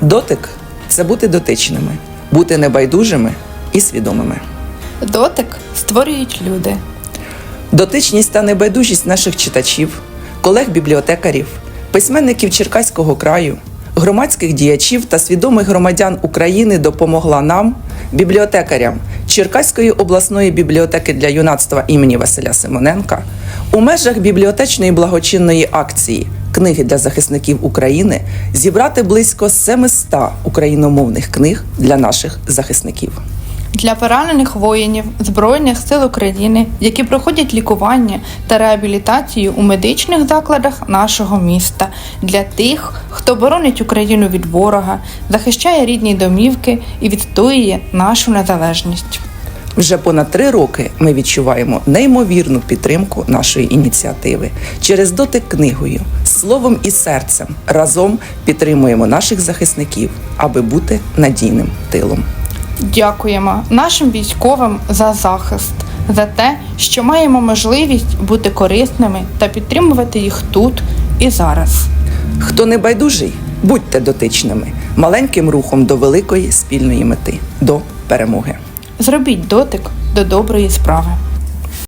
Дотик це бути дотичними, бути небайдужими і свідомими. Дотик створюють люди. Дотичність та небайдужість наших читачів, колег-бібліотекарів, письменників Черкаського краю, громадських діячів та свідомих громадян України допомогла нам, бібліотекарям Черкаської обласної бібліотеки для юнацтва імені Василя Симоненка, у межах бібліотечної благочинної акції Книги для захисників України зібрати близько 700 україномовних книг для наших захисників. Для поранених воїнів Збройних сил України, які проходять лікування та реабілітацію у медичних закладах нашого міста, для тих, хто боронить Україну від ворога, захищає рідні домівки і відстоює нашу незалежність. Вже понад три роки ми відчуваємо неймовірну підтримку нашої ініціативи. Через дотик книгою, словом і серцем разом підтримуємо наших захисників, аби бути надійним тилом. Дякуємо нашим військовим за захист, за те, що маємо можливість бути корисними та підтримувати їх тут і зараз. Хто не байдужий, будьте дотичними, маленьким рухом до великої спільної мети, до перемоги. Зробіть дотик до доброї справи.